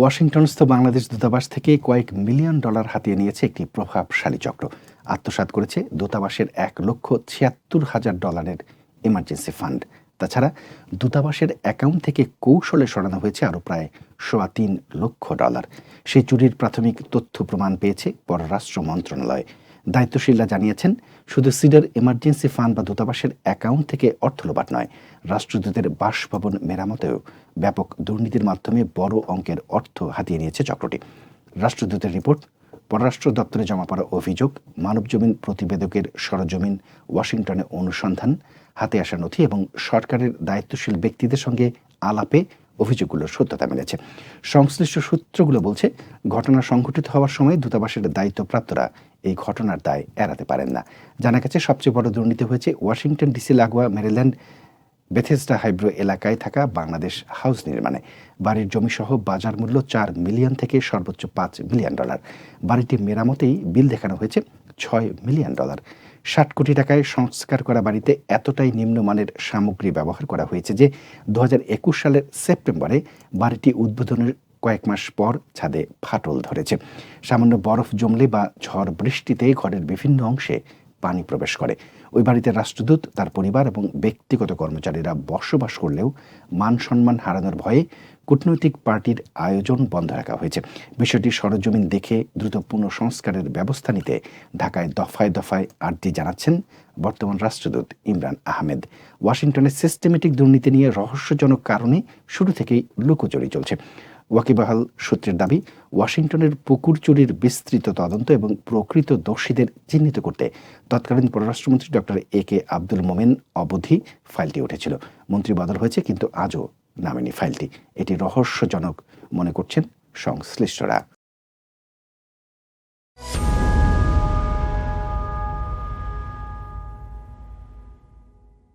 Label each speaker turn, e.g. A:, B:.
A: ওয়াশিংটনস্থ বাংলাদেশ দূতাবাস থেকে কয়েক মিলিয়ন ডলার হাতিয়ে নিয়েছে একটি প্রভাবশালী চক্র। আত্মসাত করেছে দূতাবাসের এক লক্ষ ছিয়াত্তর হাজার ডলারের এমার্জেন্সি ফান্ড তাছাড়া দূতাবাসের অ্যাকাউন্ট থেকে কৌশলে সরানো হয়েছে আরও প্রায় সোয়া তিন লক্ষ ডলার। সেই চুরির প্রাথমিক তথ্য প্রমাণ পেয়েছে পররাষ্ট্র মন্ত্রণালয়। দায়িত্বশীলরা জানিয়েছেন, শুধু সিডার এমার্জেন্সি ফান্ড বা দূতাবাসের অ্যাকাউন্ট থেকে অর্থ লোপাট নয়, রাষ্ট্রদূতের বাসভবন মেরামতেও ব্যাপক দুর্নীতির মাধ্যমে বড় অঙ্কের অর্থ হাতিয়ে নিয়েছে চক্রটি। রাষ্ট্রদূতের রিপোর্ট, পররাষ্ট্র দপ্তরে জমা পড়া অভিযোগ, মানবজমিন প্রতিবেদকের সরজমিন, ওয়াশিংটনে অনুসন্ধান, হাতে আসা নথি এবং সরকারের দায়িত্বশীল ব্যক্তিদের সঙ্গে আলাপে অভিযোগগুলোর সত্যতা মিলেছে। সংশ্লিষ্ট সূত্রগুলো বলছে, ঘটনা সংঘটিত হওয়ার সময় দূতাবাসের দায়িত্বপ্রাপ্তরা এই ঘটনার দায় এড়াতে পারেন না। জানা গেছে, সবচেয়ে বড় দুর্নীতি হয়েছে ওয়াশিংটন ডিসি, লাগোয়া মেরিল্যান্ড বেথেসডা হাইব্রো এলাকায় থাকা বাংলাদেশ হাউস নির্মাণে। বাড়ির জমিসহ বাজার মূল্য চার মিলিয়ন থেকে সর্বোচ্চ পাঁচ মিলিয়ন ডলার। বাড়িটি মেরামতেই বিল দেখানো হয়েছে, ছয় মিলিয়ন ডলার। ষাট কোটি টাকায় সংস্কার করা বাড়িতে এতটাই নিম্নমানের সামগ্রী ব্যবহার করা হয়েছে যে দু হাজার একুশ সালের সেপ্টেম্বরে বাড়িটি উদ্বোধনের কয়েক মাস পর ছাদে ফাটল ধরেছে। সামান্য বরফ জমলে বা ঝড় বৃষ্টিতে ঘরের বিভিন্ন অংশে পানি প্রবেশ করে। ওই বাড়িতে রাষ্ট্রদূত, তার পরিবার এবং ব্যক্তিগত কর্মচারীরা বসবাস করলেও মান সম্মান হারানোর ভয়ে কূটনৈতিক পার্টির আয়োজন বন্ধ রাখা হয়েছে। বিষয়টি সরজমিন দেখে দ্রুত পুনঃসংস্কারের ব্যবস্থা নিতে ঢাকায় দফায় দফায় আর্জি জানাচ্ছেন বর্তমান রাষ্ট্রদূত ইমরান আহমেদ। ওয়াশিংটনের সিস্টেমেটিক দুর্নীতি নিয়ে রহস্যজনক কারণে শুরু থেকেই লুকোচুরি চলছে। ওয়াকিবাহাল সূত্রের দাবি, ওয়াশিংটনের পুকুর চুরির বিস্তৃত তদন্ত এবং প্রকৃত দোষীদের চিহ্নিত করতে তৎকালীন পররাষ্ট্রমন্ত্রী ডক্টর এ কে আব্দুল মোমেন অবধি ফাইলটি উঠেছিল। মন্ত্রী বদল হয়েছে, কিন্তু আজও নামেনি ফাইলটি। এটি রহস্যজনক, মনে করছেন সংশ্লিষ্টরা।